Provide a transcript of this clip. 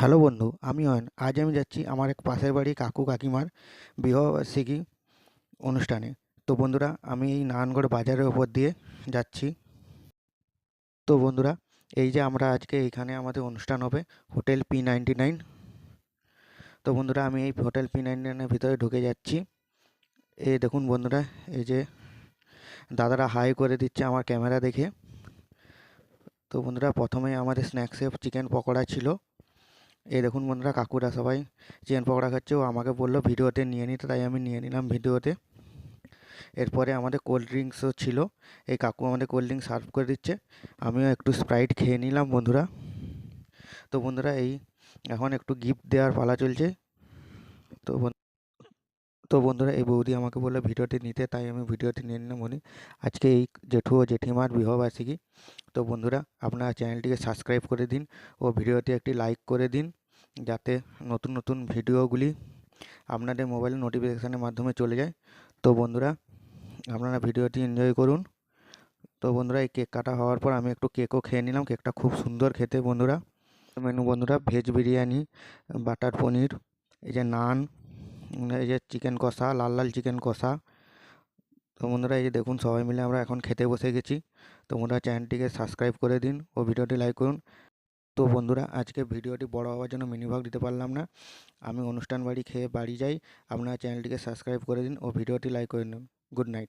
Hello বন্ধু, আমি অয়ন। আজ আমি যাচ্ছি আমার এক পাশের বাড়ি কাকু কাকিমার বিবাহবার্ষিকী অনুষ্ঠানে। তো বন্ধুরা, আমি এই নারায়ণগড় বাজারের ওপর দিয়ে যাচ্ছি। তো বন্ধুরা, এই যে আমরা আজকে এইখানে আমাদের অনুষ্ঠান হবে হোটেল পি নাইনটি নাইন। তো বন্ধুরা, আমি এই হোটেল পি নাইনটি নাইনের ভিতরে ঢুকে যাচ্ছি। এই দেখুন বন্ধুরা, এই যে দাদারা হাই করে দিচ্ছে আমার ক্যামেরা দেখে। তো বন্ধুরা প্রথমেই আমাদের স্ন্যাক্সে চিকেন পকোড়া ছিল। এই দেখুন বন্ধুরা, কাকুরা সবাই চিকেন পকোড়া খাচ্ছে। ও আমাকে বলল ভিডিওতে নিয়ে নিতে তাই আমি নিয়ে নিলাম ভিডিওতে। এরপরে আমাদের কোল্ড ড্রিঙ্কসও ছিল। এই কাকু আমাদের কোল্ড ড্রিঙ্কস সার্ভ করে দিচ্ছে। আমিও একটু স্প্রাইট খেয়ে নিলাম বন্ধুরা। তো বন্ধুরা, এই এখন একটু গিফট দেওয়ার পালা চলছে। তো তো বন্ধুরা, এই বৌদি আমাকে বলল ভিডিওটি নিতে, তাই আমি ভিডিওটি নিয়ে নিলাম উনি আজকে এই জেঠু ও জেঠিমার বিবাহবার্ষিকী তো বন্ধুরা, আপনারা চ্যানেলটিকে সাবস্ক্রাইব করে দিন ও ভিডিওটি একটি লাইক করে দিন, যাতে নতুন নতুন ভিডিওগুলি আপনাদের মোবাইলে নোটিফিকেশানের মাধ্যমে চলে যায়। তো বন্ধুরা, আপনারা ভিডিওটি এনজয় করুন। তো বন্ধুরা, এই কেক কাটা হওয়ার পর আমি একটু কেকও খেয়ে নিলাম। কেকটা খুব সুন্দর খেতে বন্ধুরা। মেনু বন্ধুরা, ভেজ বিরিয়ানি, বাটার পনির, এই যে নান এই যে চিকেন কষা, লাল লাল চিকেন কষা, তো বন্ধুরা এই যে দেখুন সবাই মিলে আমরা এখন খেতে বসে গেছি। তো বন্ধুরা চ্যানেলটিকে সাবস্ক্রাইব করে দিন ও ভিডিওটি লাইক করুন। তো বন্ধুরা আজকে ভিডিওটি বড় হওয়ার জন্য মিনি ভাগ দিতে পারলাম না। আমি অনুষ্ঠান বাড়ি খেয়ে বাড়ি যাই। আপনারা চ্যানেলটিকে সাবস্ক্রাইব করে দিন ও ভিডিওটি লাইক করে নিন। Good night